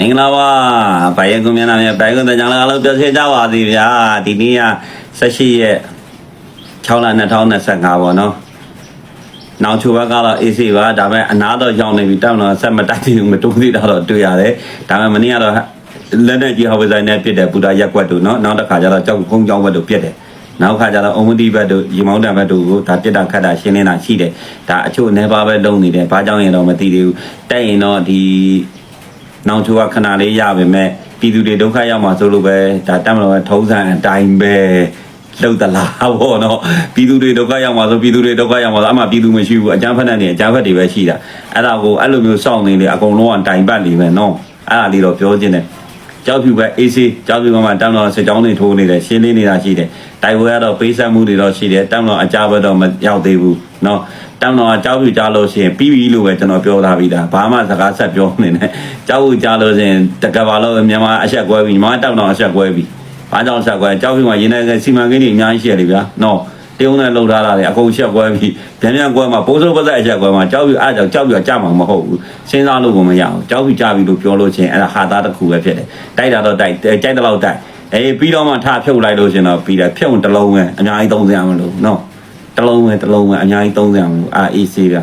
မင်္ဂလာပါဘိုင်ယကွန်မြန်နာမြဘိုင်ကွန်တကြောင်လာလို့ပြောစီကြပါသေးဗျာဒီနေ့က18ရက်6လ2025ပေါ့နော်နောက်ချိုဘက်ကတော့ AC ပါဒါပေမဲ့အနာတော့ရောက်နေပြီတောင်းတော့ဆက်မတိုက်သေးဘူးမတိုးသေးတာတော့တွေ့ရတယ်ဒါပေမဲ့မနေ့ကတော့လက်နဲ့ကြီးဟောဝဇိုင်းနဲ့ပြစ်တယ်ပူတာရက်ွက်တို့နော်နောက်တစ်ခါကျတော့ကြောက်ကုန်းကြောင်းဘက်တို့ပြစ်တယ်နောက်ခါကျတော့အုံမတိဘက်တို့ရေမောင်းတံဘက်တို့ကိုဒါပြစ်တာခတ်တာရှင်းနေတာရှိတယ်ဒါအချို့အနေပါပဲလုံးနေတယ်ဘာကြောင့်ရင်တော့မသိသေးဘူးတက်ရင်တော့ဒီ နောင်ချိုကခဏလေးရပါမယ်ပြည်သူတွေဒုက္ခရောက်မှာဆိုလို့ပဲဒါတက်မလို့ထုံးစံအတိုင်းပဲလှုပ်သလားဘောနော်ပြည်သူတွေဒုက္ခရောက်မှာဆိုပြည်သူတွေဒုက္ခရောက်မှာဆိုအမှပြည်သူမရှိဘူးအကြမ်းဖက်တဲ့နေအကြမ်းဖက်တွေပဲရှိတာအဲ့ဒါကိုအဲ့လိုမျိုးစောင့်နေလေအကုန်လုံးကတိုင်ပတ်နေပဲနော်အဲ့ဒါလေးတော့ပြောခြင်းတယ်ကြောက်ဖြူပဲ AC ကြောက်ဖြူကမှတောင်းတော့စစ်ကြောင်းတွေထိုးနေတယ်ရှင်းလင်းနေတာရှိတယ်တိုက်ပွဲကတော့ပေးဆက်မှုတွေတော့ရှိတယ်တောင်းတော့အကြဘက်တော့မရောက်သေးဘူး နော်တောင်းတော့အကြောက်ပြကြလို့ရှိရင်ပြီးပြီလို့ပဲကျွန်တော်ပြောထားပြီးသားဘာမှစကားဆက်ပြောနေနဲ့ကြောက်ပြကြလို့ရှိရင်တကဘာလို့မြန်မာအဆက်ကွဲပြီမြန်မာတောက်တော့အဆက်ကွဲပြီဘာကြောင့်ဆက်ကွဲကြောက်ပြမှာရင်းနေစီမံကိန်းတွေအများကြီးရှိရတယ်ဗျာနော်တရုံနဲ့လှုပ်ထားတာလေအကုန်ဆက်ကွဲပြီပြန်ပြန်ကွဲမှာပိုးစိုးပါသက်အဆက်ကွဲမှာကြောက်ပြအားကြောင့်ကြောက်ပြကြမှာမဟုတ်ဘူးစဉ်းစားလို့ကိုမရအောင်ကြောက်ပြကြပြီလို့ပြောလို့ရှိရင်အဲ့ဒါဟာသားတစ်ခုပဲဖြစ်တယ်တိုက်တာတော့တိုက်ကြိုက်တဲ့လောက်တိုက်အေးပြီးတော့မှထဖြုတ်လိုက်လို့ရှင်တော့ပြီးတယ်ဖြုတ်တစ်လုံးပဲအများကြီးသုံးစရာမလိုနော် တလုံးပဲတလုံးပဲအများကြီးသုံးစရာမလိုအာအေးဆေးပြ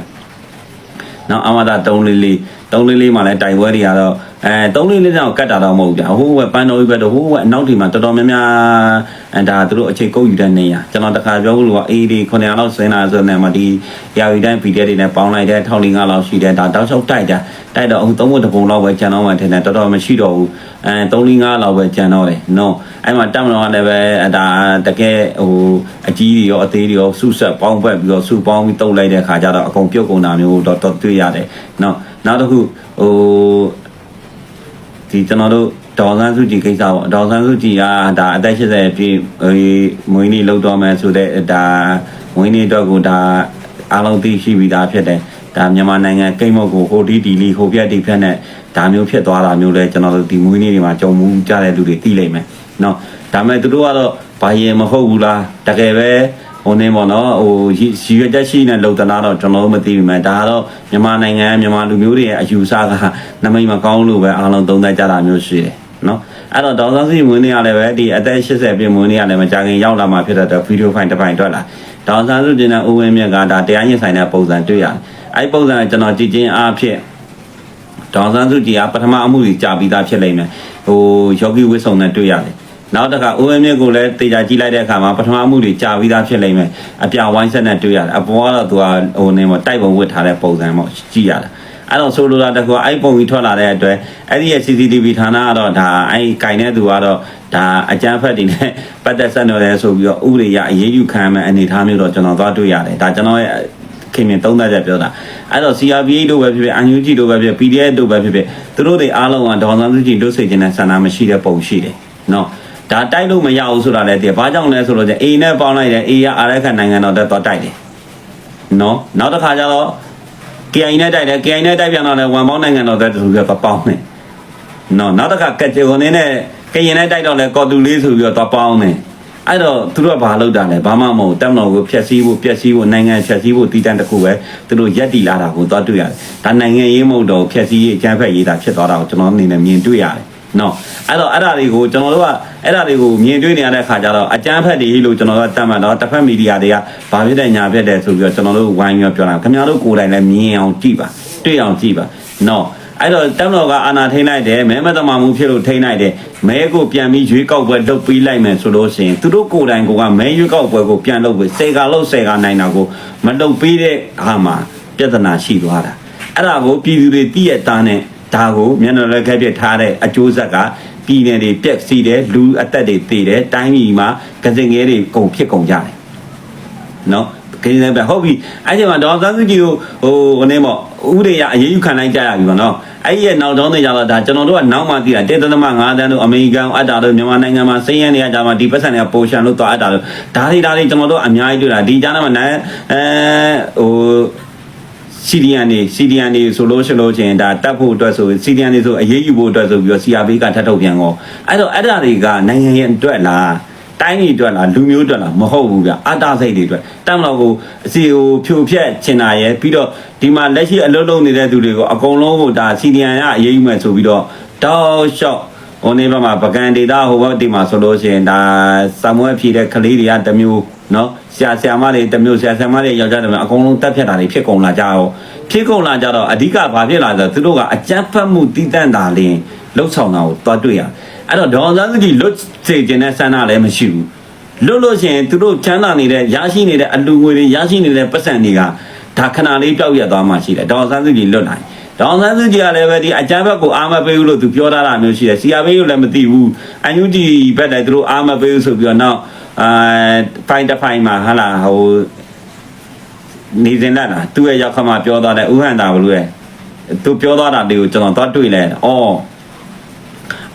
နောက်အမသာ3လေးလေး3လေးလေးမှလည်းတိုင်ပွဲတွေကတော့ အဲ3လေးလေးတော့ကတ်တာတော့မဟုတ်ဘူးဗျာဟိုးကပန်းတော်ကြီးပဲတော့ဟိုးကအနောက်ဒီမှာတော်တော်များများအဲဒါသူတို့အချိန်ကုန်ယူတဲ့နေရကျွန်တော်တခါပြောလို့ကအေးဒီ900လောက်ဆင်းလာဆိုနေမှာဒီရာဝီတိုင်း PDF တွေနဲ့ပေါင်းလိုက်တဲ့1500လောက်ရှိတယ်ဒါတောက်လျှောက်တိုက်တာတိုက်တော့အခုသုံးဖို့တပုံလောက်ပဲကျန်တော့မှထင်တယ်တော်တော်မရှိတော့ဘူးအဲ3-5လောက်ပဲကျန်တော့တယ်နော်အဲ့မှာတက်မတော်ကလည်းပဲဒါတကယ်ဟိုအကြီးတွေရောအသေးတွေရောစုဆက်ပေါင်းပတ်ပြီးတော့စုပေါင်းပြီးတုတ်လိုက်တဲ့ခါကျတော့အကုန်ပြုတ်ကုန်တာမျိုးတော့တော့တွေ့ရတယ်နော်နောက်တစ်ခုဟို ဒီကျွန်တော်တို့ဒေါ်ဆန်းစုကြည်ကိစ္စပေါ့ဒေါ်ဆန်းစုကြည်ကဒါအသက်80ပြည့်ဟိုမွေးနေ့လောက်တော့မယ်ဆိုတဲ့ဒါမွေးနေ့အတွက်ကိုဒါအားလုံးသိရှိပြီးသားဖြစ်တယ်ဒါမြန်မာနိုင်ငံကိတ်မုတ်ကိုဟိုဒီဒီလီဟိုပြက်ဒီဖြက်နဲ့ဒါမျိုးဖြစ်သွားတာမျိုးလဲကျွန်တော်တို့ဒီမွေးနေ့တွေမှာကြုံမှုကြတဲ့လူတွေသိလိမ့်မယ်နော်ဒါပေမဲ့သူတို့ကတော့ဘာရင်မဟုတ်ဘူးလားတကယ်ပဲ ဟိုနေပေါ့နော်ဟိုရည်ရွယ်ချက်ရှိနေလုံတနာတော့ကျွန်တော်တို့မသိဘူးမယ်ဒါကတော့မြန်မာနိုင်ငံမြန်မာလူမျိုးတွေရဲ့အယူဆကနမိတ်မကောင်းလို့ပဲအားလုံးသုံးသပ်ကြတာမျိုးရှိတယ်နော်အဲ့တော့ဒေါက်တာစီမွေးနေရလည်းပဲဒီအသက်80ပြည့်မွေးနေရလည်းမကြခင်ရောက်လာမှဖြစ်တဲ့ဗီဒီယိုဖိုင်တစ်ပိုင်ထွက်လာဒေါက်တာစုတင်တဲ့ဦးဝင်းမြတ်ကဒါတရားရင်ဆိုင်တဲ့ပုံစံတွေ့ရတယ်အဲ့ပုံစံကျွန်တော်ကြည့်ချင်းအားဖြင့်ဒေါန်ဆန်းစုကြည်ကပထမအမှုကြီးကြာပြီးသားဖြစ်လိမ့်မယ်ဟိုယောဂီဝိဆုံနဲ့တွေ့ရတယ် နောက်တစ်ခါဦးအမြင့်ကိုလည်းတေချာကြည့်လိုက်တဲ့အခါမှာပထမအမှုတွေကြာပြီးသားဖြစ်လိမ့်မယ်အပြဝိုင်းဆက်နဲ့တွေ့ရတယ်အပေါ်ကတော့သူကဟိုနေမှာတိုက်ပုံဝစ်ထားတဲ့ပုံစံပေါ့ကြည့်ရတာအဲ့တော့ဆိုလိုတာတကူအဲ့ပုံကြီးထွက်လာတဲ့အတွက်အဲ့ဒီရဲ့ CCTV ဌာနကတော့ဒါအဲ့ကင်တဲ့သူကတော့ဒါအကြမ်းဖက်တွေနဲ့ပတ်သက်ဆက်နွယ်တယ်ဆိုပြီးတော့ဥပဒေရအရေးယူခံမဲ့အနေအထားမျိုးတော့ကျွန်တော်သွားတွေ့ရတယ်ဒါကျွန်တော်ရဲ့ခင်မြင်သုံးသပ်ချက်ပြောတာအဲ့တော့ CRPA တို့ပဲဖြစ်ဖြစ် UNG တို့ပဲဖြစ်ဖြစ် PDF တို့ပဲဖြစ်ဖြစ်သူတို့တွေအားလုံးကဒေါ်စန်းစုကြည်တို့စိတ်ချတဲ့ဆန္ဒမရှိတဲ့ပုံရှိတယ်နော် ဒါတိုက်လို့မရဘူးဆိုတာလည်းတည်းဘာကြောင့်လဲဆိုတော့ကျ A နဲ့ပေါင်းလိုက်တယ် A ကအာရခနိုင်ငံတော်တက်တော့တိုက်တယ်နော်နောက်တစ်ခါကျတော့ KI နဲ့တိုက်တယ် KI နဲ့တိုက်ပြန်တော့လည်းဝန်ပေါင်းနိုင်ငံတော်တက်ဆိုပြီးတော့ပေါင်းတယ်နော်နောက်တစ်ခါကက်ဂျွန်နေနဲ့ကရင်နဲ့တိုက်တော့လည်းကော်တူလေးဆိုပြီးတော့ပေါင်းတယ်အဲ့တော့သူတို့ကဘာလုပ်တာလဲဘာမှမဟုတ်တက်မတော်ကိုဖျက်ဆီးဖို့ပျက်ဆီးဖို့နိုင်ငံဖျက်ဆီးဖို့တည်တံ့တစ်ခုပဲသူတို့ရက်တီလာတာကိုသွားတွေ့ရတယ်ဒါနိုင်ငံရေးမဟုတ်တော့ဖျက်ဆီးရေးအကြမ်းဖက်ရေးတာဖြစ်သွားတာကိုကျွန်တော်အနေနဲ့မြင်တွေ့ရတယ် နော်အဲ့တော့အဲ့ဒါတွေကိုကျွန်တော်တို့ကအဲ့ဒါတွေကိုမြင်တွေ့နေရတဲ့ခါကျတော့အကြမ်းဖက်တွေလို့ကျွန်တော်တို့ကတတ်မှတ်တော့တစ်ဖက်မီဒီယာတွေကဘာဖြစ်တဲ့ညာဖြစ်တဲ့ဆိုပြီးတော့ကျွန်တော်တို့ဝိုင်းပြီးပြောတာခင်ဗျားတို့ကိုယ်တိုင်လည်းမြင်အောင်ကြည့်ပါတွေ့အောင်ကြည့်ပါနော်အဲ့တော့တက်မတော်ကအာနာထိန်လိုက်တယ်မဲမတမာမှုဖြစ်လို့ထိန်လိုက်တယ်မဲကိုပြန်ပြီးရွေးကောက်ပွဲလုပ်ပြီးလိုက်မယ်ဆိုလို့ရှိရင်သူတို့ကိုယ်တိုင်ကမဲရွေးကောက်ပွဲကိုပြန်လုပ်ပြီးစေကာလို့စေကာနိုင်တာကိုမလုပ်ပြီးတဲ့အခါမှာပြဿနာရှိသွားတာအဲ့ဒါကိုပြည်သူတွေတည့်ရတာနဲ့ ဒါကိုမျက်နှာလက်ခက်ပြထားတဲ့အကျိုးဆက်ကပြည်နယ်တွေပြက်စီးတယ်လူအသက်တွေတည်တယ်တိုင်းပြည်မှာကစင်ငယ်တွေကုန်ဖြစ်ကုန်ကြတယ်နော်ခင်းနေပဲဟုတ်ပြီအဲ့ဒီမှာဒေါ်စန်းစုကြည်ကိုဟိုကနေပေါ့ဥဒေရအရေးယူခံလိုက်ကြရပြီပေါ့နော်အဲ့ဒီရဲ့နောက်တော့နေကြတော့ဒါကျွန်တော်တို့ကနောက်မှသိတာတေသမ5တန်းတို့အမေရိကန်အပ်တာတို့မြန်မာနိုင်ငံမှာစိရန်နေရကြမှာဒီပတ်စံတွေကပိုရှန်လို့သွားအပ်တာတို့ဒါတွေဒါတွေကျွန်တော်တို့အများကြီးတွေ့တာဒီကြားထဲမှာနိုင်အဲဟို စီဒီယန်နေစီဒီယန်နေဆိုလို့ရှိလို့ချင်းဒါတတ်ဖို့အတွက်ဆိုစီဒီယန်နေဆိုအရေးယူဖို့အတွက်ဆိုပြီးတော့ CRB ကထပ်ထုတ်ပြန်ကောအဲ့တော့အဲ့ဒါတွေကနိုင်ငံရဲ့အတွက်လားတိုင်းပြည်အတွက်လားလူမျိုးအတွက်လားမဟုတ်ဘူးဗျအတ္တစိတ်တွေအတွက်တမ်းတော့ကိုအစီကိုဖြိုဖျက်ချင်တာရဲ့ပြီးတော့ဒီမှာလက်ရှိအလုပ်လုပ်နေတဲ့သူတွေကိုအကုန်လုံးကိုဒါစီဒီယန်ရအရေးယူမယ်ဆိုပြီးတော့တောက်လျှောက်ဟိုနေဘက်မှာပကံဒေတာဟိုဘက်ဒီမှာဆိုလို့ရှိရင်ဒါစမွဲဖြည့်တဲ့ကလေးတွေကတစ်မျိုး နော်ဆရာဆရာမတွေတစ်မျိုးဆရာဆရာမတွေယောက်ျားတစ်မျိုးအကုန်လုံးတက်ဖြတ်တာတွေဖြစ်ကုန်လာကြရောဖြစ်ကုန်လာကြတော့အဓိကဘာဖြစ်လာလဲဆိုတော့သူတို့ကအကြမ်းဖက်မှုတည်တံ့တာလင်းလှုပ်ဆောင်တာကိုတွားတွေ့ရအဲ့တော့ဒေါ်စန်းစုကြည်လွတ်စေခြင်းနဲ့ဆန္ဒလည်းမရှိဘူးလွတ်လို့ရှိရင်သူတို့ချမ်းသာနေတဲ့ရရှိနေတဲ့အလူငွေတွေရရှိနေတဲ့ပတ်စံတွေကဒါခဏလေးပြောက်ရက်သွားမှရှိတယ်ဒေါ်ဆန်းစုကြည်လွတ်နိုင်ဒေါ်ဆန်းစုကြည်ကလည်းပဲဒီအကြမ်းဘက်ကိုအာမပေးဘူးလို့သူပြောထားတာမျိုးရှိတယ်စီယာဘေးကိုလည်းမသိဘူးအန်ယူဂျီဘက်လည်းသူတို့အာမပေးဘူးဆိုပြီးတော့နောက် အာဖိုင်တဖိုင်မှာဟာလာဟိုနေစင်လက်လားသူ့ရဲ့ရောက်ခမပြောသွားတဲ့ဥဟန်တာဘလူရဲ့သူပြောသွားတာတွေကိုကျွန်တော်သွားတွေ့လဲအော်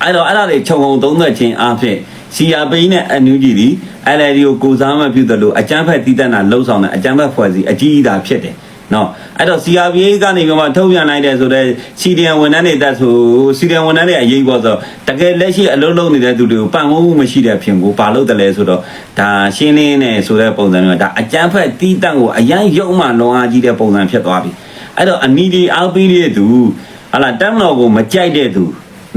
အဲ့တော့အဲ့ဒါတွေခြုံငုံသုံးသက်ခြင်းအဖြစ်စီယာပိန်းနဲ့အန်ယူဂျီဒီ LLD ကိုကိုစားမပြုသလိုအကြမ်းဖက်တည်တတ်တာလှုပ်ဆောင်တဲ့အကြမ်းဖက်ဖွဲ့စည်းအကြီးအသာဖြစ်တယ် နော်အဲ့တော့ CRPA ကနေပြီးမှထုတ်ပြန်လိုက်တဲ့ဆိုတော့စီဒီယန်ဝန်ထမ်းတွေတက်ဆိုစီဒီယန်ဝန်ထမ်းတွေအရေးပေါ်ဆိုတကယ်လက်ရှိအလုပ်လုပ်နေတဲ့သူတွေကိုပံ့ပိုးမှုမရှိတဲ့ဖြစ်ကိုဘာလို့တလဲဆိုတော့ဒါရှင်းလင်းနေဆိုတဲ့ပုံစံမျိုးဒါအကြမ်းဖက်တည်တတ်ကိုအရန်ရုံမှလွန်အားကြီးတဲ့ပုံစံဖြစ်သွားပြီအဲ့တော့အနီဒီအားပေးတဲ့သူဟာလာတက်မတော်ကိုမကြိုက်တဲ့သူ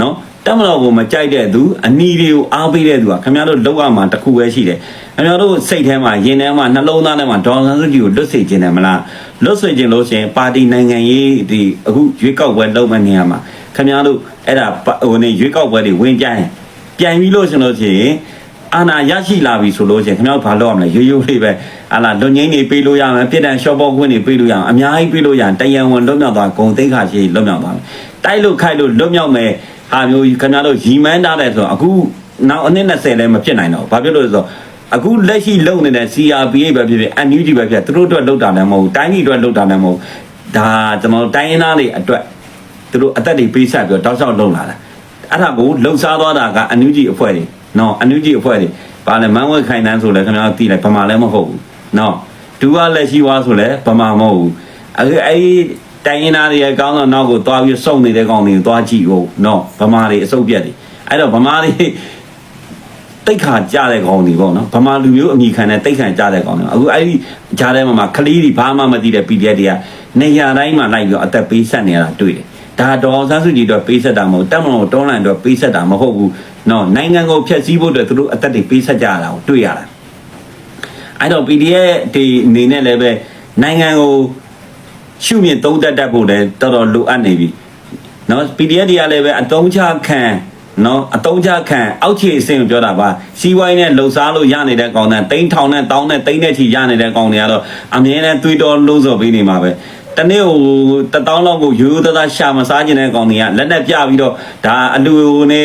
နော် တက်မတော်ကိုမကြိုက်တဲ့သူအနီတွေကိုအားပေးတဲ့သူကခင်ဗျားတို့လောက်ရမှာတစ်ခုပဲရှိတယ်ခင်ဗျားတို့စိတ်ထဲမှာရင်ထဲမှာနှလုံးသားထဲမှာဒေါ်ဆန်းစုကြည်ကိုလွတ်စေခြင်းတယ်မလားလွတ်စေခြင်းလို့ရှိရင်ပါတီနိုင်ငံရေးဒီအခုရွေးကောက်ပွဲလုပ်မဲ့နေရာမှာခင်ဗျားတို့အဲ့ဒါဟိုနေရွေးကောက်ပွဲတွေဝင်ပြိုင်ပြန်ပြီးလို့ရှင်လို့ရှိရင်အာနာရရှိလာပြီဆိုလို့ရှိရင်ခင်ဗျားတို့ဘာလုပ်ရမလဲရိုးရိုးလေးပဲအာလာလွန်ငင်းနေပေးလို့ရမယ်ပြည်တန်ရှော့ဘောခွင့်တွေပေးလို့ရအောင်အများကြီးပေးလို့ရရင်တယံဝင်လွတ်မြောက်သွားဂုံသိက္ခာရှိလွတ်မြောက်သွားမယ်တိုက်လို့ခိုက်လို့လွတ်မြောက်မယ် ဟာမျိုးခင်ဗျားတို့ရီမန်းထားတယ်ဆိုတော့အခုနောက်အနည်း20လည်းမဖြစ်နိုင်တော့ဘူးဘာဖြစ်လို့လဲဆိုတော့အခုလက်ရှိလုံနေတဲ့ CRPA ပဲဖြစ်ဖြစ် NUG ပဲဖြစ်ဖြစ်သူတို့အတွက်လုံတာလည်းမဟုတ်ဘူးတိုင်းပြည်အတွက်လုံတာလည်းမဟုတ်ဘူးဒါကျွန်တော်တို့တိုင်းရင်းသားတွေအတွက်သူတို့အသက်တွေပေးဆက်ပြီးတော့တောက်လျှောက်လုံလာတာအဲ့ဒါကိုလုံစားသွားတာက NUG အဖွဲ့တွေနော် NUG အဖွဲ့တွေပါလဲမန်းဝဲခိုင်တန်းဆိုလဲခင်ဗျားတို့သိလိုက်ဗမာလည်းမဟုတ်ဘူးနော်ဒူကလက်ရှိဝါဆိုလဲဗမာမဟုတ်ဘူးအဲ့အဲ့ဒီ တိုင်းရင်းသားတွေရဲ့ကောင်းသောနောက်ကိုသွားပြီးစုံနေတဲ့ကောင်တွေကိုသွားကြည့်ဖို့နော်ဗမာတွေအစုပ်ပြက်တွေအဲ့တော့ဗမာတွေတိတ်ခါကြတဲ့ကောင်တွေပေါ့နော်ဗမာလူမျိုးအမိခံတဲ့တိတ်ခါကြတဲ့ကောင်တွေအခုအဲ့ဒီကြားထဲမှာမှာကလေးတွေဘာမှမသိတဲ့ PDF တွေကနေရာတိုင်းမှာလိုက်ပြီးတော့အသက်ပေးဆက်နေရတာတွေ့တယ်ဒါဒေါ်ဆန်းစုကြည်တော့ပေးဆက်တာမဟုတ်တက်မလို့တွန်းလန်တော့ပေးဆက်တာမဟုတ်ဘူးနော်နိုင်ငံကိုဖျက်ဆီးဖို့အတွက်သူတို့အသက်တွေပေးဆက်ကြရတာကိုတွေ့ရတာအဲ့တော့ PDF တွေအနေနဲ့လည်းပဲနိုင်ငံကို ရှုမြင်သုံးသက်တတ်ဖို့လည်းတော်တော်လိုအပ်နေပြီနော် PDF တွေကလည်းပဲအတုံးချခံနော်အတုံးချခံအောက်ခြေအဆင့်ကိုပြောတာပါစီးပွားရေးနဲ့လှုပ်ရှားလို့ရနေတဲ့ကောင်တဲ့တိန်းထောင်နဲ့တောင်းနဲ့တိန်းနဲ့ချီရနေတဲ့ကောင်တွေကတော့အမြဲတမ်းသွေးတော်လုံးစော်ပေးနေမှာပဲ တနေ့ဟိုတတောင်းလောက်ကိုရိုးရိုးသားသားရှာမစားခြင်းတဲ့ကောင်တွေကလက်နဲ့ပြပြီးတော့ဒါအလူနေ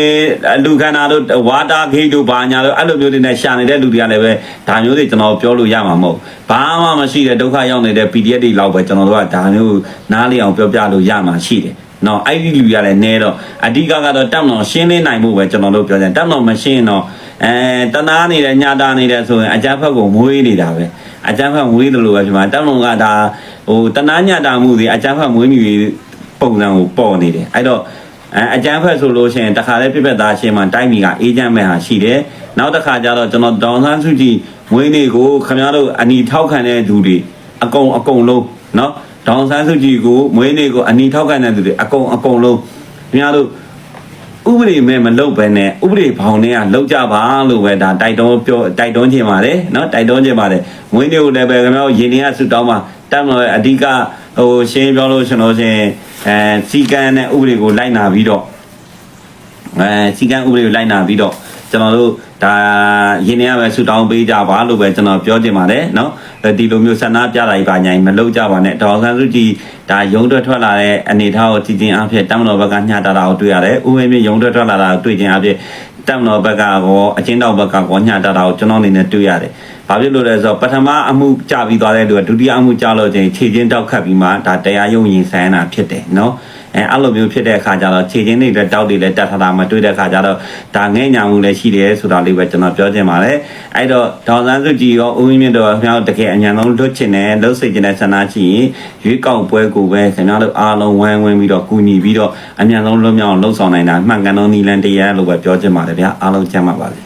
အလူခန္ဓာတို့ဝါတာခိတ်တို့ဘာညာတို့အဲ့လိုမျိုးတွေနဲ့ရှာနေတဲ့လူတွေကလည်းပဲဒါမျိုးတွေကျွန်တော်ပြောလို့ရမှာမဟုတ်ဘာမှမရှိတဲ့ဒုက္ခရောက်နေတဲ့ PDF တွေလောက်ပဲကျွန်တော်တို့ကဒါမျိုးနားလည်အောင်ပြောပြလို့ရမှာရှိတယ်နော်အဲ့ဒီလူရလည်းနဲတော့အဓိကကတော့တက်မတော်ရှင်းလင်းနိုင်မှုပဲကျွန်တော်တို့ပြောကြတယ်တက်မတော်မရှင်းတော့အဲတနာနေတယ်ညတာနေတယ်ဆိုရင်အကြမ်းဖက်ကိုမွေးနေတာပဲ အကြမ်းဖက်မွေးတယ်လို့ပဲဖြစ်မှာတက်မတော်ကဒါဟိုတနာညတာမှုတွေအကြမ်းဖက်မွေးမြူပုံစံကိုပေါ်နေတယ်အဲ့တော့အဲအကြမ်းဖက်ဆိုလို့ရှိရင်တခါလဲပြပြသားရှင်းမှတိုင်းပြည်ကအေးချမ်းမဲ့ဟာရှိတယ်နောက်တစ်ခါကျတော့ကျွန်တော်ဒေါန်ဆန်းစုကြည်မွေးနေ့ကိုခင်ဗျားတို့အနီထောက်ခံတဲ့သူတွေအကုန်အကုန်လုံးเนาะဒေါန်ဆန်းစုကြည်ကိုမွေးနေ့ကိုအနီထောက်ခံတဲ့သူတွေအကုန်အကုန်လုံးခင်ဗျားတို့ ဥပဒေမဲ့မလုပ်ဘဲနဲ့ဥပဒေဘောင်တွေကလောက်ကြပါလို့ပဲဒါတိုက်တွန်းပြောတိုက်တွန်းခြင်းပါတယ်နော်တိုက်တွန်းခြင်းပါတယ်မွေးနေ့ကိုလည်းပဲကျွန်တော်ရင်းနှီးရဆုတောင်းပါတတ်မလို့အဓိကဟိုရှင်းပြောလို့ရှင်လို့ရှင်အဲစီကံနဲ့ဥပဒေကိုလိုက်နာပြီးတော့အဲစီကံဥပဒေကိုလိုက်နာပြီးတော့ ကျွန်တော်တို့ဒါရင်းနေရပဲဆူတောင်းပေးကြပါလို့ပဲကျွန်တော်ပြောချင်ပါတယ်နော်ဒီလိုမျိုးဆန္ဒပြတာကြီးပါညာမလုပ်ကြပါနဲ့ဒေါ်ဆန်းစုကြည်ဒါရုံးတွက်ထွက်လာတဲ့အနေထားကိုကြည်ချင်းအဖြစ်တမတော်ဘက်ကညှတာတာကိုတွေ့ရတယ်ဥပမာရုံးတွက်ထွက်လာတာကိုတွေ့ချင်းအဖြစ်တမတော်ဘက်ကရောအချင်းတော်ဘက်ကရောညှတာတာကိုကျွန်တော်အနေနဲ့တွေ့ရတယ်ဘာဖြစ်လို့လဲဆိုတော့ပထမအမှုကြပြီးသွားတဲ့လူကဒုတိယအမှုကြလို့ချင်းခြေချင်းတောက်ခတ်ပြီးမှဒါတရားရုံးရင်ဆိုင်တာဖြစ်တယ်နော် အဲအဲ့လိုမျိုးဖြစ်တဲ့အခါကျတော့ခြေချင်းတွေလည်းတောက်တွေလည်းတက်ထားတာမတွေ့တဲ့အခါကျတော့ဒါငဲ့ညာမှုလည်းရှိတယ်ဆိုတာလေးပဲကျွန်တော်ပြောချင်ပါတယ်အဲ့တော့ဒေါန်ဆန်းစုကြည်ရောဦးဝင်းမြင့်တို့ရောခင်ဗျားတို့တကယ်အញ្ញံဆုံးလွတ်ချင်တယ်လှုပ်စိတ်ချင်တဲ့ဆန္ဒရှိရင်ရွေးကောက်ပွဲကိုပဲခင်ဗျားတို့အားလုံးဝိုင်းဝန်းပြီးတော့ကူညီပြီးတော့အញ្ញံဆုံးလွတ်မြောက်အောင်လှုပ်ဆောင်နိုင်တာမှန်ကန်သောနည်းလမ်းတရားလို့ပဲပြောချင်ပါတယ်ဗျာအားလုံးကျမ်းပါပါစေ